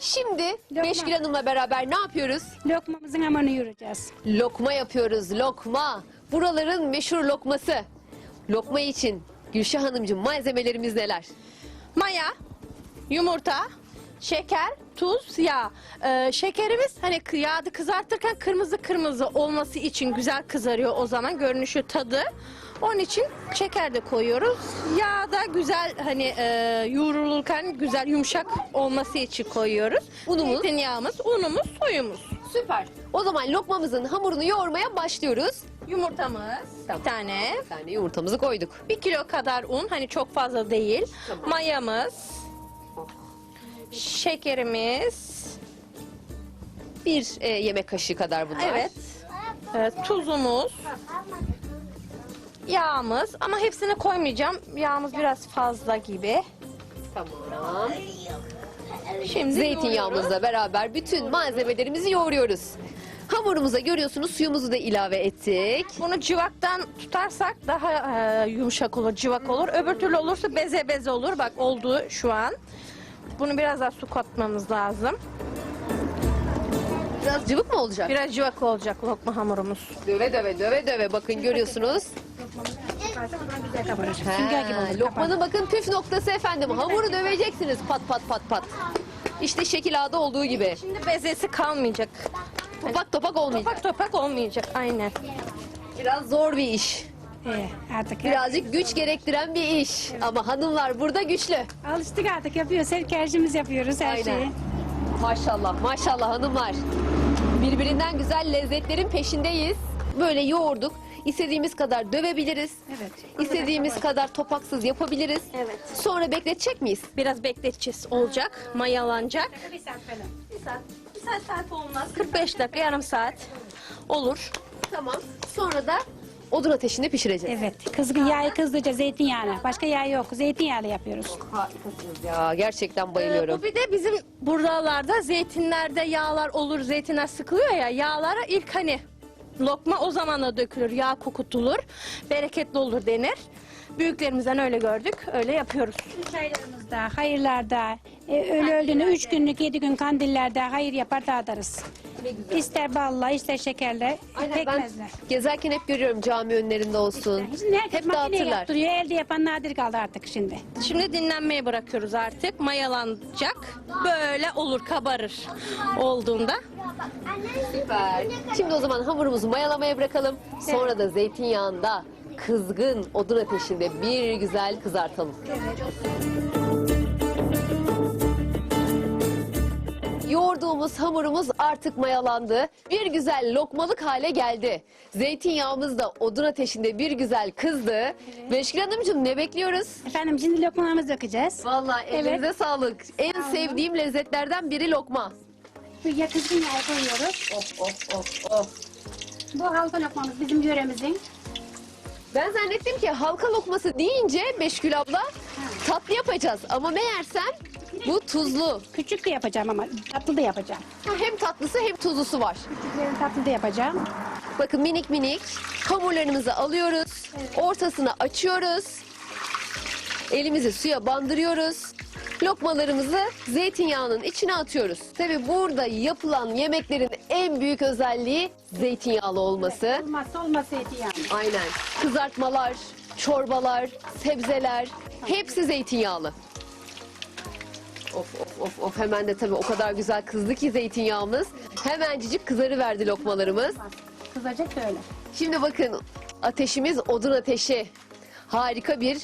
Şimdi Beşgül Hanım'la beraber ne yapıyoruz? Lokmamızın hamurunu yoğuracağız. Lokma yapıyoruz, lokma. Buraların meşhur lokması. Lokma için Gülşah Hanımcığım malzemelerimiz neler? Maya, yumurta, şeker, tuz, yağ. Ee, şekerimiz hani yağda kızartırken kırmızı kırmızı olması için güzel kızarıyor o zaman görünüşü tadı. Onun için şeker de koyuyoruz. Yağ da güzel hani e, yoğrulurken güzel yumuşak olması için koyuyoruz. Unumuz? Zeytinyağımız, unumuz, suyumuz. Süper. O zaman lokmamızın hamurunu yoğurmaya başlıyoruz. Yumurtamız Tamam. bir tane. Bir tane yumurtamızı koyduk. Bir kilo kadar un hani çok fazla değil. Mayamız. Şekerimiz. Bir e, yemek kaşığı kadar bunlar. Evet. Evet, tuzumuz. Yağımız ama hepsini koymayacağım. Yağımız biraz fazla gibi. Tamam. Şimdi Zeytinyağımızla beraber bütün malzemelerimizi yoğuruyoruz. Hamurumuza görüyorsunuz suyumuzu da ilave ettik. Bunu cıvaktan tutarsak daha e, yumuşak olur, cıvak olur. Öbür türlü olursa beze beze olur. Bak oldu şu an. Bunu biraz daha su katmamız lazım. Biraz cıvık mı olacak? Biraz cıvak olacak lokma hamurumuz. Döve döve döve döve bakın görüyorsunuz. Sünger gibi lokmanın bakın püf noktası efendim. Hamuru döveceksiniz pat pat pat pat. İşte şekil A'da olduğu gibi. Şimdi bezesi kalmayacak. Topak topak olmayacak. Topak topak olmayacak aynen. Biraz zor bir iş. Ee, artık Birazcık güç gerektiren bir iş. Ama hanımlar burada güçlü. alıştık artık yapıyoruz. Her kercimiz yapıyoruz her Aynen. şeyi. Maşallah maşallah hanımlar. Birbirinden güzel lezzetlerin peşindeyiz. Böyle yoğurduk. İstediğimiz kadar dövebiliriz. Evet. İstediğimiz kadar topaksız yapabiliriz. Evet. Sonra bekletecek miyiz? Biraz bekleteceğiz. Olacak. Mayalanacak. Bir saat falan. Bir saat. Bir saat, saat olmaz. 45 dakika, yarım saat olur. Tamam. Sonra da odun ateşinde pişireceğiz. Evet. Kızgın yağı kızdıracağız zeytinyağına. Başka yağ yok. Zeytinyağıyla yapıyoruz. Harikasınız ya. Gerçekten Ee, bayılıyorum. bu bir de bizim buralarda zeytinlerde yağlar olur. Zeytinler sıkılıyor ya. Yağlara ilk hani lokma o zamana dökülür. Yağ kokutulur. Bereketli olur denir. Büyüklerimizden öyle gördük. Öyle yapıyoruz. Çaylarımızda, hayırlarda, e, ölü öldüğünü üç günlük, yedi gün kandillerde hayır yapar güzel. İster balla, ister şekerle, Aynen ben pekmezle. gezerken hep görüyorum cami önlerinde olsun. Şimdi herkes hep makine dağıtırlar. yaptırıyor. Elde yapan nadir kaldı artık şimdi. Şimdi dinlenmeye bırakıyoruz artık. Mayalanacak. Böyle olur, kabarır olduğunda. Süper. Şimdi o zaman hamurumuzu mayalamaya bırakalım. Sonra da zeytinyağında kızgın odun ateşinde bir güzel kızartalım. Yoğurduğumuz hamurumuz artık mayalandı. Bir güzel lokmalık hale geldi. Zeytinyağımız da odun ateşinde bir güzel kızdı. Beşkil Hanımcığım ne bekliyoruz? Efendim şimdi lokmalarımızı dökeceğiz. Vallahi elinize sağlık. En sevdiğim lezzetlerden biri lokma. Bu ya kızgın yağı koyuyoruz. Of of of of. Bu halka lokmamız bizim yöremizin. Ben zannettim ki halka lokması deyince Beşkül abla tatlı yapacağız. Ama meğersem bu tuzlu. Küçük de yapacağım ama tatlı da yapacağım. Ha, Hem tatlısı hem tuzlusu var. Küçüklerin tatlı da yapacağım. Bakın minik minik hamurlarımızı alıyoruz. Ortasını açıyoruz. Elimizi suya bandırıyoruz. Lokmalarımızı zeytinyağının içine atıyoruz. Tabi burada yapılan yemeklerin en büyük özelliği zeytinyağlı olması. Olmazsa olmaz zeytinyağı. Aynen. Kızartmalar, çorbalar, sebzeler hepsi zeytinyağlı. Of of of of hemen de tabii o kadar güzel kızdı ki zeytinyağımız. Hemencik kızarıverdi lokmalarımız. Kızacak da öyle. Şimdi bakın ateşimiz odun ateşi. Harika bir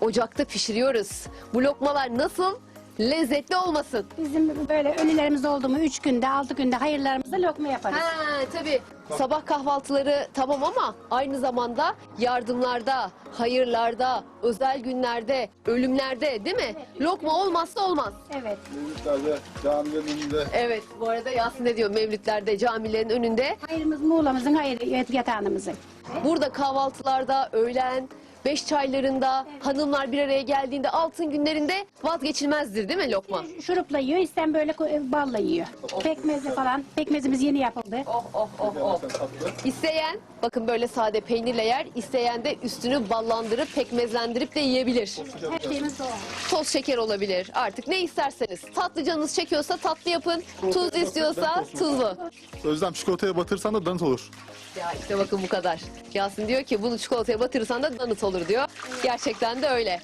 ocakta pişiriyoruz. Bu lokmalar nasıl lezzetli olmasın? Bizim böyle ölülerimiz oldu mu üç günde, altı günde hayırlarımızda lokma yaparız. Ha tabii. Sabah kahvaltıları tamam ama aynı zamanda yardımlarda, hayırlarda, özel günlerde, ölümlerde değil mi? Lokma olmazsa olmaz. Evet. Mevlütlerde, camilerin önünde Evet bu arada Yasin ne diyor mevlütlerde, camilerin önünde. Hayırımız Muğla'mızın hayır yatağımızın. Burada kahvaltılarda, öğlen, beş çaylarında, hanımlar bir araya geldiğinde altın günlerinde vazgeçilmezdir değil mi lokma? Şurupla yiyor, isten böyle ko- balla yiyor. Pekmezli falan. Pekmezimiz yeni yapıldı. Oh oh oh oh. İsteyen bakın böyle sade peynirle yer, isteyen de üstünü ballandırıp pekmezlendirip de yiyebilir. Her şeyimiz doğal. Toz şeker olabilir. Artık ne isterseniz. Tatlı canınız çekiyorsa tatlı yapın. Tuz istiyorsa tuzlu. Özlem çikolataya batırsan da donut olur. Ya işte bakın bu kadar. Yasin diyor ki bunu çikolataya batırırsan da donut olur diyor. Gerçekten de öyle.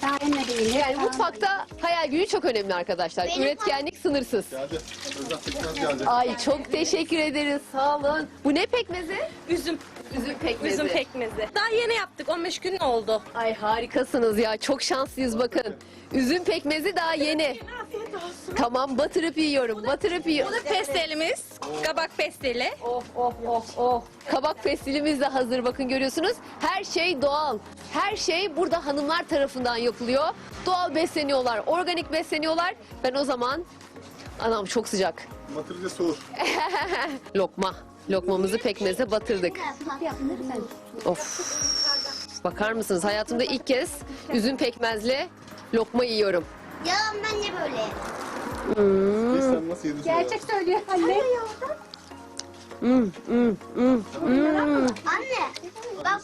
Tahinle değil. Yani mutfakta hayal gücü çok önemli arkadaşlar. Üretkenlik sınırsız. Geldi. Özlem pekmez geldi. Ay çok teşekkür ederiz. Sağ olun. Bu ne pekmezi? Üzüm. Üzüm pekmezi. Üzüm pekmezi. Daha yeni yaptık. 15 gün oldu. Ay harikasınız ya. Çok şanslıyız bakın. Üzüm pekmezi daha yeni. Tamam batırıp yiyorum. Batırıp yiyorum. Bu da pestelimiz. Kabak pesteli. Of of of of. Kabak pestilimiz de hazır bakın görüyorsunuz. Her şey doğal. Her şey burada hanımlar tarafından yapılıyor. Doğal besleniyorlar, organik besleniyorlar. Ben o zaman anam çok sıcak. Batırınca soğur. Lokma. Lokmamızı pekmeze batırdık. Of. Bakar mısınız? Hayatımda ilk kez üzüm pekmezle lokma yiyorum. Yalan ben de böyle. Biz sen nasıl yedin? Gerçek söylüyor anne. Anne bak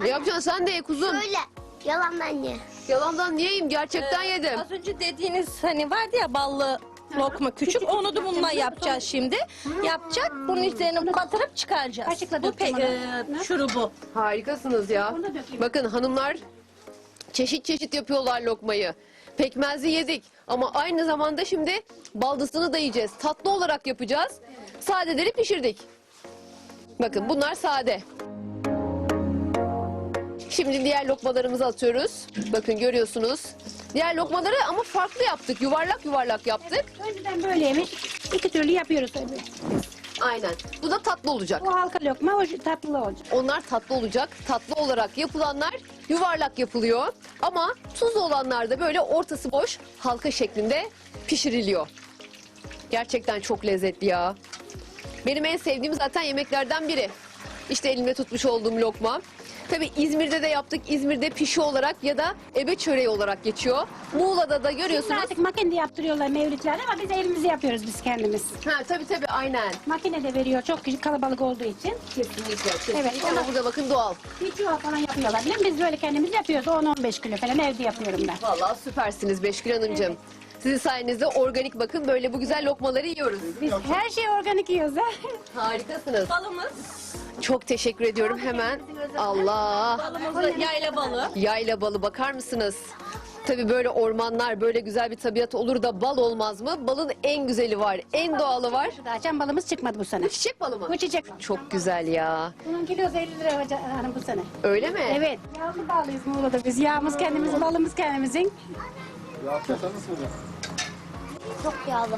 Ne yapacaksın sen de ye kuzum. böyle. Yalan ben ye. Yalandan yiyeyim? Gerçekten yedim. Az önce dediğiniz hani vardı ya ballı lokma küçük. Onu da bununla yapacağız şimdi. Yapacak. Bunun üzerine batırıp çıkaracağız. Kaşıkla Bu döktüm pe- onu. e, şurubu. Harikasınız ya. Bakın hanımlar çeşit çeşit yapıyorlar lokmayı. Pekmezi yedik ama aynı zamanda şimdi baldısını da yiyeceğiz. Tatlı olarak yapacağız. Sadeleri pişirdik. Bakın bunlar sade. Şimdi diğer lokmalarımızı atıyoruz. Bakın görüyorsunuz. Diğer lokmaları ama farklı yaptık. Yuvarlak yuvarlak yaptık. Önceden böyleymiş. İki türlü yapıyoruz tabii. Aynen. Bu da tatlı olacak. O halka lokma, o tatlı olacak. Onlar tatlı olacak. Tatlı olarak yapılanlar yuvarlak yapılıyor. Ama tuzlu olanlar da böyle ortası boş halka şeklinde pişiriliyor. Gerçekten çok lezzetli ya. Benim en sevdiğim zaten yemeklerden biri. İşte elimde tutmuş olduğum lokma. Tabii İzmir'de de yaptık. İzmir'de pişi olarak ya da ebe çöreği olarak geçiyor. Muğla'da da Şimdi görüyorsunuz. artık makinede yaptırıyorlar mevlütler ama biz evimizi yapıyoruz biz kendimiz. Ha tabii tabii aynen. Makine de veriyor çok kalabalık olduğu için. Kesinlikle. kesinlikle. Evet, Ama ona- burada bakın doğal. Bir çuval falan yapıyorlar. Biz böyle kendimiz yapıyoruz. 10-15 kilo falan evde yapıyorum ben. Vallahi süpersiniz Beşgül Hanımcığım. Sizin sayenizde organik bakın böyle bu güzel lokmaları yiyoruz. Biz her şeyi organik yiyoruz ha. Harikasınız. Balımız. Çok teşekkür ediyorum hemen. Allah. Balımız yayla balı. Yayla balı bakar mısınız? Tabii böyle ormanlar, böyle güzel bir tabiat olur da bal olmaz mı? Balın en güzeli var, en doğalı var. Daha açan balımız çıkmadı bu sene. Bu çiçek balı mı? Bu çiçek. Çok güzel ya. Bunun kilosu 50 lira hoca hanım bu sene. Öyle mi? Evet. Yağlı bağlıyız Muğla'da biz. Yağımız kendimiz, balımız kendimizin. Ya sen nasıl buldun? Çok yağlı.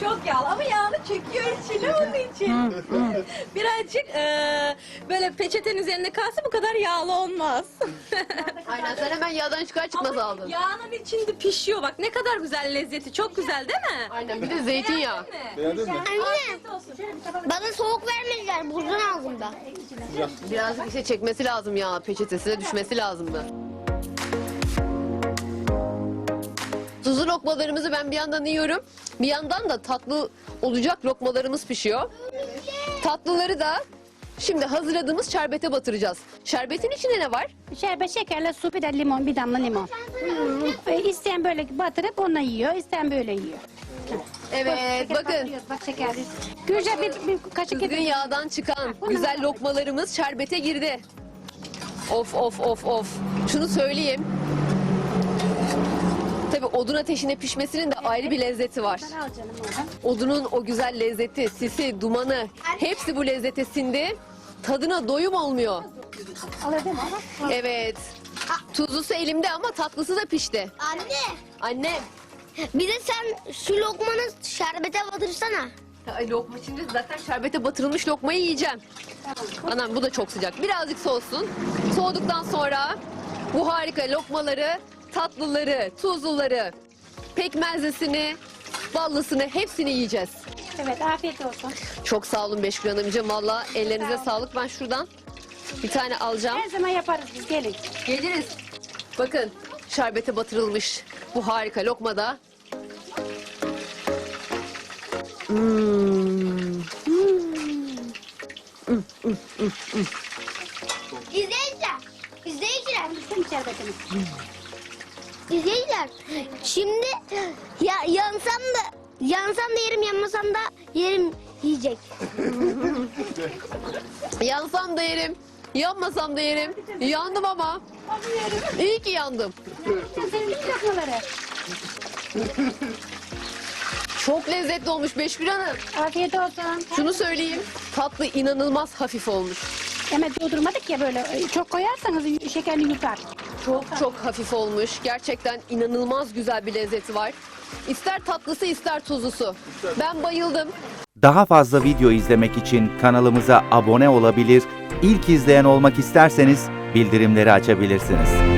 Çok yağlı ama yağlı çekiyor içine onun için. Birazcık e, böyle peçetenin üzerinde kalsa bu kadar yağlı olmaz. Aynen sen hemen yağdan çıkar çıkmaz Ama aldın. Yağının içinde pişiyor bak ne kadar güzel lezzeti çok güzel değil mi? Aynen bir de zeytinyağı. Beğendin mi? Anne bana soğuk vermediler. Buzdan aldım ben. Birazcık işte çekmesi lazım ya peçetesine düşmesi lazımdı. Tuzlu lokmalarımızı ben bir yandan yiyorum. Bir yandan da tatlı olacak lokmalarımız pişiyor. Tatlıları da şimdi hazırladığımız şerbete batıracağız. Şerbetin içinde ne var? Şerbet, şekerle su, bir de limon, bir damla limon. Ee, İsteyen böyle batırıp onunla yiyor, isteyen böyle yiyor. Evet Şeker bakın. batırıyoruz, Bak şeker. Gülce bir, bir kaşık Kızgın getir. yağdan çıkan güzel lokmalarımız şerbete girdi. Of of of of. Şunu söyleyeyim. Tabii odun ateşinde pişmesinin de ayrı bir lezzeti var. Al canım oradan. Odunun o güzel lezzeti, sisi, dumanı hepsi bu lezzete sindi. Tadına doyum olmuyor. Alır değil mi? Al. Evet. Tuzlusu elimde ama tatlısı da pişti. Anne Anne. bir de sen şu lokmanı şerbete batırsana. Ay lokma şimdi zaten şerbete batırılmış lokmayı yiyeceğim. Anam bu da çok sıcak. Birazcık soğusun. Soğuduktan sonra bu harika lokmaları, tatlıları, tuzluları, pekmezlisini, ballısını hepsini yiyeceğiz. Evet, afiyet olsun. Çok sağ olun Beşgül Hanımcığım. Valla ellerinize sağlık. Ben şuradan Bir tane alacağım. Her zaman yaparız biz gelin. Geliriz. Bakın şerbete batırılmış bu harika lokmada. Hmm. İzleyiciler. İzleyiciler. Sen şerbetini. İzleyiciler. Şimdi ya yansam da yansam da yerim yanmasam da yerim yiyecek. Yansam da yerim, yanmasam da yerim. Yandım ama. İyi ki yandım. Çok lezzetli olmuş Beşgül Hanım. Afiyet olsun. Şunu söyleyeyim, tatlı inanılmaz hafif olmuş. Hemen doldurmadık ya böyle. Çok koyarsanız şekerini yutar. Çok çok hafif olmuş. Gerçekten inanılmaz güzel bir lezzeti var. İster tatlısı ister tuzlusu. Ben bayıldım. Daha fazla video izlemek için kanalımıza abone olabilir, ilk izleyen olmak isterseniz bildirimleri açabilirsiniz.